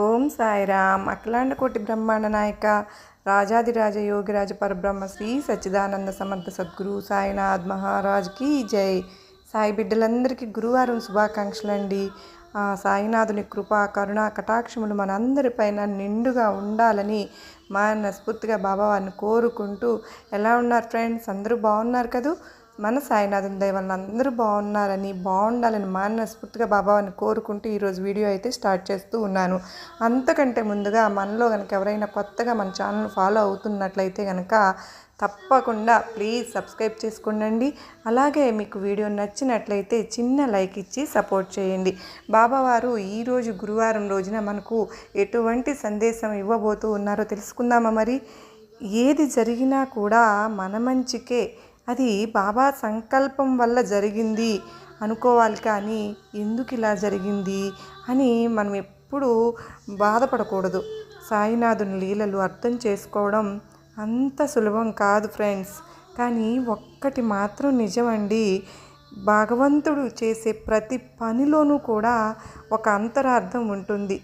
ఓం సాయిరామ్. అఖిలాండ కోటి బ్రహ్మాండ నాయక రాజాదిరాజ యోగిరాజ పరబ్రహ్మ శ్రీ సచ్చిదానంద సమర్థ సద్గురు సాయినాథ్ మహారాజ్కి జై. సాయి బిడ్డలందరికీ గురువారం శుభాకాంక్షలు అండి సాయినాథుని కృప కరుణ కటాక్షములు మనందరిపైన నిండుగా ఉండాలని మనస్ఫూర్తిగా బాబావారిని కోరుకుంటూ ఎలా ఉన్నారు ఫ్రెండ్స్? అందరూ బాగున్నారు కదూ? మన సాయినాథన్ దయ అందరూ బాగున్నారని బాగుండాలని మనస్ఫూర్తిగా బాబావారిని కోరుకుంటూ ఈరోజు వీడియో అయితే స్టార్ట్ చేస్తూ ఉన్నాను. అంతకంటే ముందుగా మనలో కనుక ఎవరైనా కొత్తగా మన ఛానల్ ఫాలో అవుతున్నట్లయితే కనుక తప్పకుండా ప్లీజ్ సబ్స్క్రైబ్ చేసుకోండి అలాగే మీకు వీడియో నచ్చినట్లయితే చిన్న లైక్ ఇచ్చి సపోర్ట్ చేయండి. బాబావారు ఈరోజు గురువారం రోజున మనకు ఎటువంటి సందేశం ఇవ్వబోతూ ఉన్నారో తెలుసుకుందామా మరి? ఏది జరిగినా కూడా మన మంచికే అది బాబా సంకల్పం వల్ల జరిగింది అనుకోవాలి కానీ ఎందుకు ఇలా జరిగింది అని మనం ఎప్పుడూ బాధపడకూడదు. సాయినాథుని లీలలు అర్థం చేసుకోవడం అంత సులభం కాదు ఫ్రెండ్స్. కానీ ఒక్కటి మాత్రం నిజమండి. భగవంతుడు చేసే ప్రతి పనిలోనూ కూడా ఒక అంతరార్థం ఉంటుంది.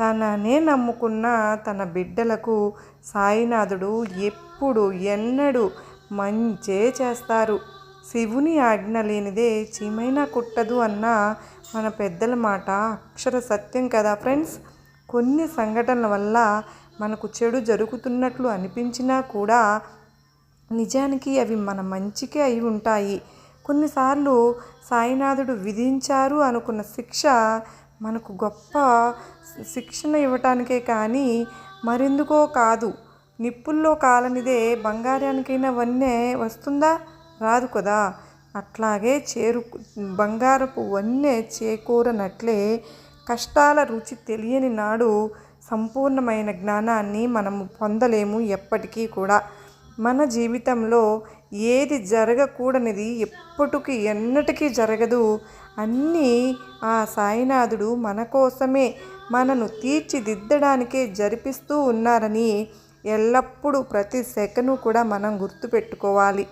తననే నమ్ముకున్న తన బిడ్డలకు సాయినాథుడు ఎప్పుడు ఎన్నడూ మంచే చేస్తారు. శివుని ఆజ్ఞ లేనిదే చీమైనా కుట్టదు అన్న మన పెద్దల మాట. అక్షర సత్యం కదా ఫ్రెండ్స్? కొన్ని సంఘటనల వల్ల మనకు చెడు జరుగుతున్నట్లు అనిపించినా కూడా నిజానికి అవి మన మంచికే అయి ఉంటాయి. కొన్నిసార్లు సాయినాథుడు విధించారు అనుకున్న శిక్ష మనకు గొప్ప శిక్షణ ఇవ్వటానికే కానీ మరెందుకో కాదు. నిప్పుల్లో కాలనిదే బంగారానికైనా వన్నె వస్తుందా? రాదు కదా. అట్లాగే చేరు బంగారపు వన్నె చేకూరనట్లే కష్టాల రుచి తెలియని నాడు సంపూర్ణమైన జ్ఞానాన్ని మనము పొందలేము ఎప్పటికీ కూడా. మన జీవితంలో ఏది జరగకూడనిది ఎప్పటికీ ఎన్నటికీ జరగదు. అన్నీ ఆ సాయినాథుడు మన కోసమే మనను తీర్చిదిద్దడానికే జరిపిస్తూ ఉన్నారని ఎల్లప్పుడూ ప్రతి సెకను కూడా మనం గుర్తుపెట్టుకోవాలి.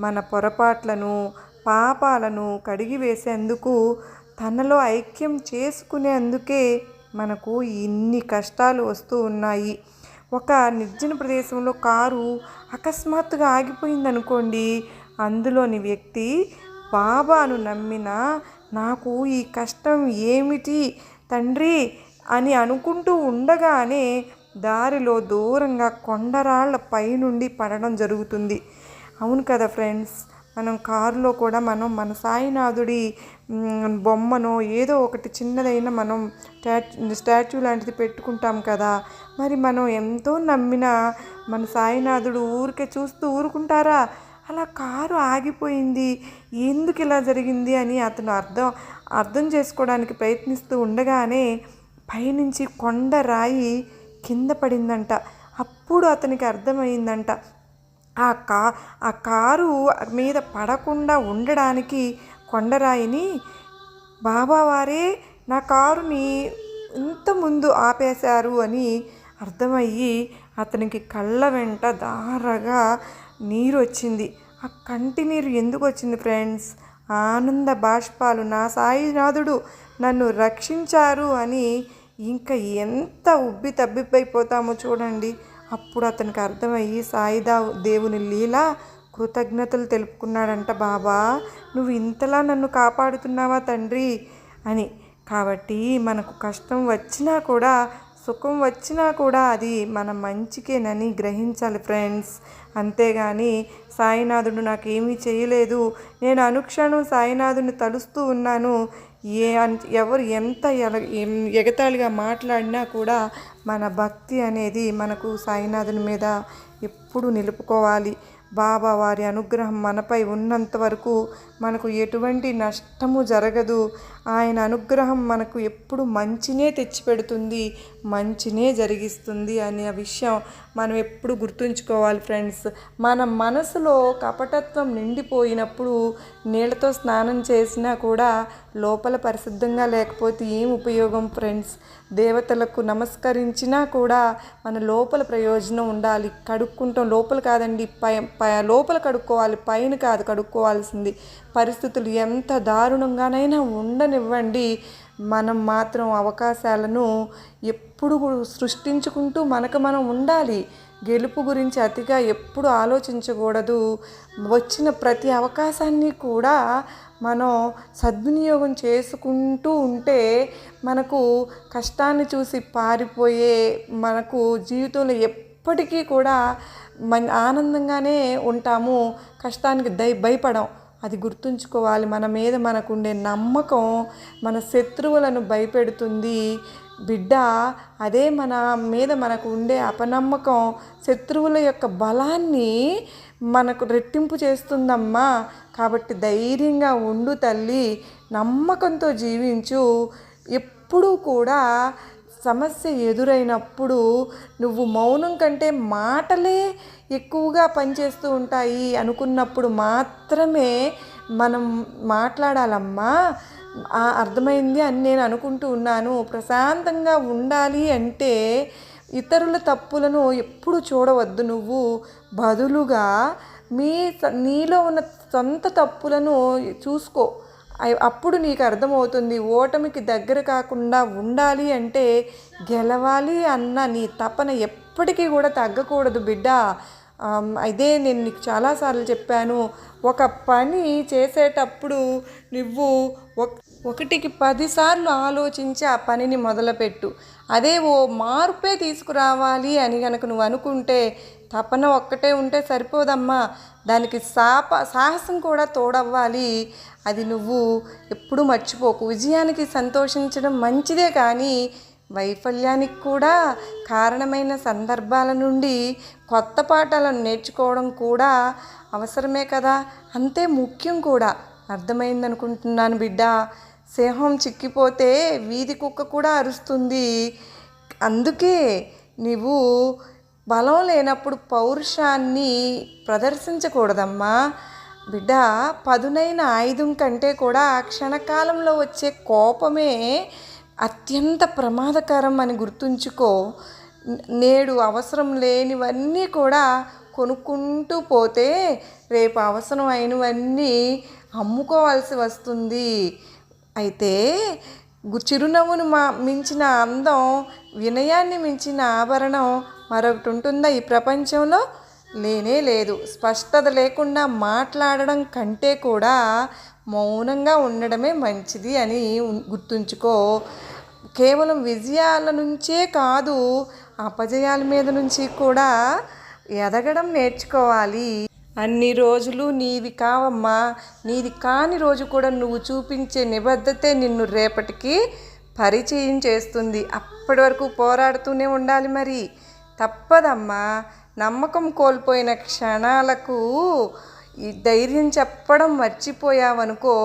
మన పొరపాట్లను పాపాలను కడిగివేసేందుకు తనలో ఐక్యం చేసుకునేందుకే మనకు ఇన్ని కష్టాలు వస్తూ ఉన్నాయి. ఒక నిర్జన ప్రదేశంలో కారు అకస్మాత్తుగా ఆగిపోయిందనుకోండి అందులోని వ్యక్తి బాబాను నమ్మిన నాకు ఈ కష్టం ఏమిటి తండ్రి అని అనుకుంటూ ఉండగానే దారిలో దూరంగా కొండరాళ్ళ పైనుండి పడడం జరుగుతుంది. అవును కదా ఫ్రెండ్స్ మనం కారులో కూడా మనం మన సాయినాథుడి బొమ్మనో ఏదో ఒకటి చిన్నదైనా మనం స్టాచ్యూ స్టాచ్యూ లాంటిది పెట్టుకుంటాం కదా. మరి మనం ఎంతో నమ్మిన మన సాయినాథుడు ఊరికే చూస్తూ ఊరుకుంటారా? అలా కారు ఆగిపోయింది. ఎందుకు ఇలా జరిగింది అని అతను అర్థం అర్థం చేసుకోవడానికి ప్రయత్నిస్తూ ఉండగానే పైనుంచి కొండ రాయి కింద పడిందంట. అప్పుడు అతనికి అర్థమైందంట. ఆ కా ఆ కారు మీద పడకుండా ఉండడానికి కొండరాయిని బాబావారే నా కారుని ఇంత ముందు ఆపేశారు అని అర్థమయ్యి అతనికి కళ్ళ వెంట దారగా నీరు వచ్చింది ఆ కంటి నీరు ఎందుకు వచ్చింది ఫ్రెండ్స్? ఆనంద బాష్పాలు నా సాయినాథుడు నన్ను రక్షించారు అని ఇంకా ఎంత ఉబ్బి తబ్బిబ్బైపోతామో చూడండి. అప్పుడు అతనికి అర్థమయ్యి సాయిదా దేవుని లీల కృతజ్ఞతలు తెలుపుకున్నాడంట బాబా నువ్వు ఇంతలా నన్ను కాపాడుతున్నావా తండ్రి? అని. కాబట్టి మనకు కష్టం వచ్చినా కూడా సుఖం వచ్చినా కూడా అది మన మంచికేనని గ్రహించాలి ఫ్రెండ్స్. అంతేగాని సాయినాథుడు నాకేమీ చేయలేదు. నేను అనుక్షణం సాయినాథుని తలుస్తూ ఉన్నాను. ఏ ఎవరు ఎంత ఎగతాళిగా మాట్లాడినా కూడా మన భక్తి అనేది మనకు సాయినాథుని మీద ఎప్పుడు నిలుపుకోవాలి. బాబా వారి అనుగ్రహం మనపై ఉన్నంత వరకు మనకు ఎటువంటి నష్టము జరగదు. ఆయన అనుగ్రహం మనకు ఎప్పుడు మంచినే తెచ్చిపెడుతుంది మంచినే జరిగిస్తుంది అనే విషయం మనం ఎప్పుడు గుర్తుంచుకోవాలి ఫ్రెండ్స్. మన మనసులో కపటత్వం నిండిపోయినప్పుడు నీళ్ళతో స్నానం చేసినా కూడా లోపల పరిశుద్ధంగా లేకపోతే ఏం ఉపయోగం ఫ్రెండ్స్? దేవతలకు నమస్కరించినా కూడా మన లోపల ప్రయోజనం ఉండాలి. కడుక్కుంటాం. లోపల కాదండి పై లోపల కడుక్కోవాలి. పైన కాదు కడుక్కోవాల్సింది. పరిస్థితులు ఎంత దారుణంగానైనా ఉండని ఉండనివ్వండి మనం మాత్రం అవకాశాలను ఎప్పుడు సృష్టించుకుంటూ మనకు మనం ఉండాలి. గెలుపు గురించి అతిగా ఎప్పుడు ఆలోచించకూడదు. వచ్చిన ప్రతి అవకాశాన్ని కూడా మనం సద్వినియోగం చేసుకుంటూ ఉంటే మనకు కష్టాన్ని చూసి పారిపోయే మనకు జీవితంలో ఎప్పటికీ కూడా మన ఆనందంగానే ఉంటాము. కష్టానికి దై భయపడం. అది గుర్తుంచుకోవాలి. మన మీద మనకుండే నమ్మకం మన శత్రువులను భయపెడుతుంది. బిడ్డ అదే మన మీద మనకు ఉండే అపనమ్మకం శత్రువుల యొక్క బలాన్ని మనకు రెట్టింపు చేస్తుందమ్మా. కాబట్టి ధైర్యంగా ఉండు తల్లి నమ్మకంతో జీవించు. ఎప్పుడూ కూడా సమస్య ఎదురైనప్పుడు నువ్వు మౌనం కంటే మాటలే ఎక్కువగా పనిచేస్తూ ఉంటాయి అనుకున్నప్పుడు మాత్రమే మనం మాట్లాడాలమ్మా అర్థమైంది అని నేను అనుకుంటూ ఉన్నాను. ప్రశాంతంగా ఉండాలి అంటే ఇతరుల తప్పులను ఎప్పుడు చూడవద్దు నువ్వు. బదులుగా మీ స- నీలో ఉన్న సొంత తప్పులను చూసుకో. అప్పుడు నీకు అర్థమవుతుంది. ఓటమికి దగ్గర కాకుండా ఉండాలి అంటే గెలవాలి అన్న నీ తపన ఎప్పటికీ కూడా తగ్గకూడదు బిడ్డ. ఇదే నేను నీకు చాలాసార్లు చెప్పాను. ఒక పని చేసేటప్పుడు నువ్వు ఒకటికి పదిసార్లు ఆలోచించి ఆ పనిని మొదలుపెట్టు. అదే ఓ మార్పే తీసుకురావాలి అని కనుక నువ్వు అనుకుంటే తపన ఒక్కటే ఉంటే సరిపోదమ్మా. దానికి సాప సాహసం కూడా తోడవ్వాలి. అది నువ్వు ఎప్పుడూ మర్చిపోకు. విజయానికి సంతోషించడం మంచిదే కానీ వైఫల్యానికి కూడా కారణమైన సందర్భాల నుండి కొత్త పాఠాలను నేర్చుకోవడం కూడా అవసరమే కదా? అంతే ముఖ్యం కూడా. అర్థమైందనుకుంటున్నాను బిడ్డ. సింహం చిక్కిపోతే వీధి కుక్క కూడా అరుస్తుంది. అందుకే నువ్వు బలం లేనప్పుడు పౌరుషాన్ని ప్రదర్శించకూడదమ్మా. బిడ్డ పదునైన ఆయుధం కంటే కూడా క్షణకాలంలో వచ్చే కోపమే అత్యంత ప్రమాదకరం అని గుర్తుంచుకో. నేడు అవసరం లేనివన్నీ కూడా కొనుక్కుంటూ పోతే రేపు అవసరం అయినవన్నీ అమ్ముకోవాల్సి వస్తుంది. అయితే చిరునవ్వును మా మించిన అందం వినయాన్ని మించిన ఆభరణం మరొకటి ఉంటుందా ఈ ప్రపంచంలో? లేనే లేదు. స్పష్టత లేకుండా మాట్లాడడం కంటే కూడా మౌనంగా ఉండడమే మంచిది అని గుర్తుంచుకో. కేవలం విజయాల నుంచే కాదు అపజయాల మీద నుంచి కూడా ఎదగడం నేర్చుకోవాలి. అన్ని రోజులు నీవి కావమ్మా నీది కాని రోజు కూడా నువ్వు చూపించే నిబద్ధతే నిన్ను రేపటికి పరిచయం చేస్తుంది. అప్పటి వరకు పోరాడుతూనే ఉండాలి మరి. తప్పదమ్మా. నమ్మకం కోల్పోయిన క్షణాలకు ఈ ధైర్యం చెప్పడం మర్చిపోయావనుకో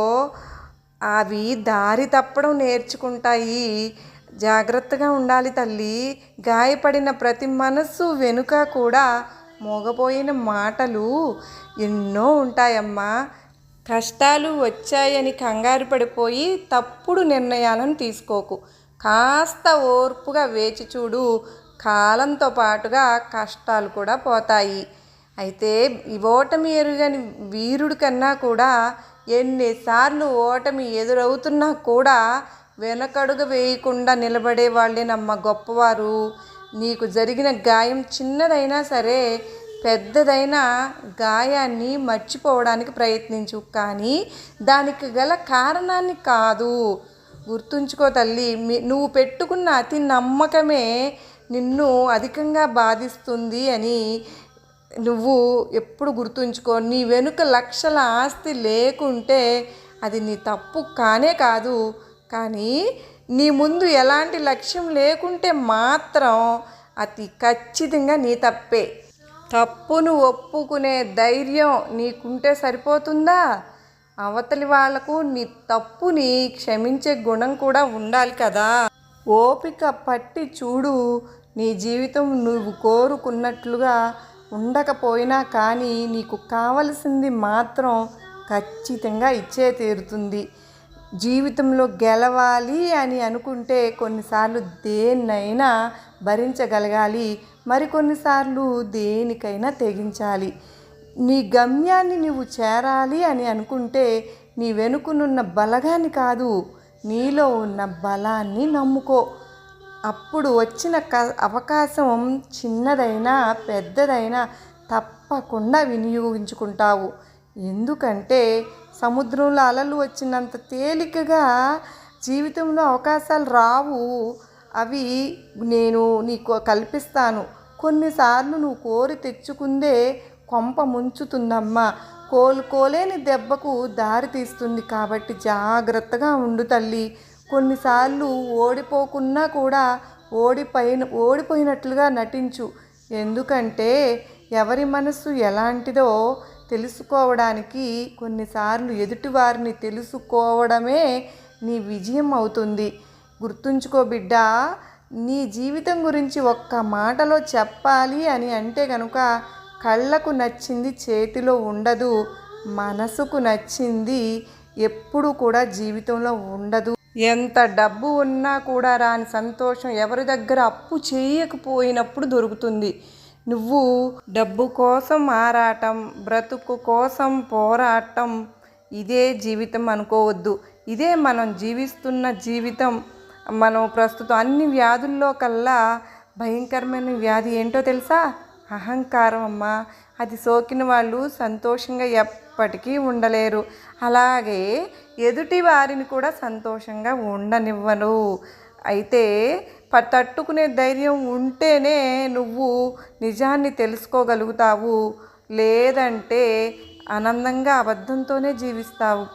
అవి దారి తప్పడం నేర్చుకుంటాయి. జాగ్రత్తగా ఉండాలి తల్లి. గాయపడిన ప్రతి మనస్సు వెనుక కూడా మోగపోయిన మాటలు ఎన్నో ఉంటాయమ్మా. కష్టాలు వచ్చాయని కంగారు పడిపోయి తప్పుడు నిర్ణయాలను తీసుకోకు. కాస్త ఓర్పుగా వేచి చూడు. కాలంతో పాటుగా కష్టాలు కూడా పోతాయి. అయితే ఈ ఓటమి ఎరుగని వీరుడి కన్నా కూడా ఎన్నిసార్లు ఓటమి ఎదురవుతున్నా కూడా వెనకడుగు వేయకుండా నిలబడే వాళ్ళే నమ్మ గొప్పవారు. నీకు జరిగిన గాయం చిన్నదైనా సరే పెద్దదైన గాయాన్ని మర్చిపోవడానికి ప్రయత్నించు. కానీ దానికి గల కారణాన్ని కాదు. గుర్తుంచుకో తల్లి మీ నువ్వు పెట్టుకున్న అతి నమ్మకమే నిన్ను అధికంగా బాధిస్తుంది అని నువ్వు ఎప్పుడు గుర్తుంచుకో నీ వెనుక లక్షల ఆస్తి లేకుంటే అది నీ తప్పు కానే కాదు. కానీ నీ ముందు ఎలాంటి లక్ష్యం లేకుంటే మాత్రం అతి ఖచ్చితంగా నీ తప్పే. తప్పును ఒప్పుకునే ధైర్యం నీకుంటే సరిపోతుందా? అవతలి వాళ్ళకు నీ తప్పుని క్షమించే గుణం కూడా ఉండాలి కదా. ఓపిక పట్టి చూడు నీ జీవితం నువ్వు కోరుకున్నట్లుగా ఉండకపోయినా కానీ నీకు కావలసింది మాత్రం ఖచ్చితంగా ఇచ్చే తీరుతుంది. జీవితంలో గెలవాలి అని అనుకుంటే కొన్నిసార్లు దేన్నైనా భరించగలగాలి. మరికొన్నిసార్లు దేనికైనా తెగించాలి. నీ గమ్యాన్ని నువ్వు చేరాలి అని అనుకుంటే నీ వెనుకనున్న బలగాన్ని కాదు నీలో ఉన్న బలాన్ని నమ్ముకో. అప్పుడు వచ్చిన క అవకాశం చిన్నదైనా పెద్దదైనా తప్పకుండా వినియోగించుకుంటావు. ఎందుకంటే సముద్రంలో అలలు వచ్చినంత తేలికగా జీవితంలో అవకాశాలు రావు. అవి నేను నీకు కల్పిస్తాను. కొన్నిసార్లు నువ్వు కోరి తెచ్చుకుందే కొంప ముంచుతుందమ్మా. కోలుకోలేని దెబ్బకు దారి తీస్తుంది కాబట్టి జాగ్రత్తగా ఉండు తల్లి. కొన్నిసార్లు ఓడిపోకున్నా కూడా ఓడిపోయిన ఓడిపోయినట్లుగా నటించు. ఎందుకంటే ఎవరి మనసు ఎలాంటిదో తెలుసుకోవడానికి కొన్నిసార్లు ఎదుటివారిని తెలుసుకోవడమే నీ విజయం అవుతుంది. గుర్తుంచుకో బిడ్డ నీ జీవితం గురించి ఒక్క మాటలో చెప్పాలి అని అంటే కనుక కళ్ళకు నచ్చింది చేతిలో ఉండదు మనసుకు నచ్చింది ఎప్పుడు కూడా జీవితంలో ఉండదు. ఎంత డబ్బు ఉన్నా కూడా రాని సంతోషం ఎవరి దగ్గర అప్పు చేయకపోయినప్పుడు దొరుకుతుంది. నువ్వు డబ్బు కోసం ఆరాటం బ్రతుకు కోసం పోరాటం ఇదే జీవితం అనుకోవద్దు. ఇదే మనం జీవిస్తున్న జీవితం. మనం ప్రస్తుతం అన్ని వ్యాధుల్లో కల్లా భయంకరమైన వ్యాధి ఏంటో తెలుసా? అహంకారం అమ్మా. అది సోకిన వాళ్ళు సంతోషంగా ఎప్పటికీ ఉండలేరు. అలాగే ఎదుటి వారిని కూడా సంతోషంగా ఉండనివ్వను. అయితే ప తట్టుకునే ధైర్యం ఉంటేనే నువ్వు నిజాన్ని తెలుసుకోగలుగుతావు. లేదంటే ఆనందంగా అబద్ధంతోనే జీవిస్తావు.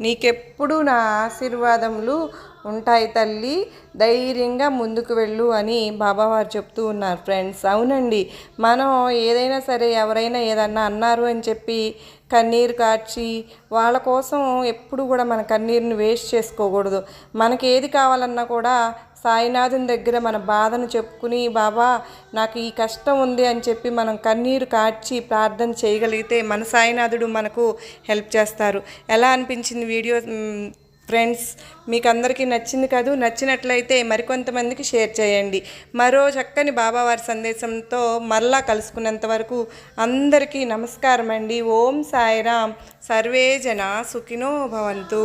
నీకెప్పుడు నా ఆశీర్వాదములు ఉంటాయి తల్లి. ధైర్యంగా ముందుకు వెళ్ళు అని బాబావారు చెప్తూ ఉన్నారు ఫ్రెండ్స్. అవునండి. మనం ఏదైనా సరే ఎవరైనా ఏదన్నా అన్నారు అని చెప్పి కన్నీరు కార్చి వాళ్ళ కోసం ఎప్పుడు కూడా మన కన్నీరుని వేస్ట్ చేసుకోకూడదు. మనకి ఏది కావాలన్నా కూడా సాయినాథుని దగ్గర మన బాధను చెప్పుకుని బాబా నాకు ఈ కష్టం ఉంది అని చెప్పి మనం కన్నీరు కార్చి ప్రార్థన చేయగలిగితే మన సాయినాథుడు మనకు హెల్ప్ చేస్తారు. ఎలా అనిపించింది వీడియో? ఫ్రెండ్స్ మీకు అందరికీ నచ్చింది కాదు. నచ్చినట్లయితే మరికొంతమందికి షేర్ చేయండి. మరో చక్కని బాబావారి సందేశంతో మరలా కలుసుకున్నంత వరకు అందరికీ నమస్కారం అండి ఓం సాయిరామ్. సర్వే జన సుఖినో భవంతు.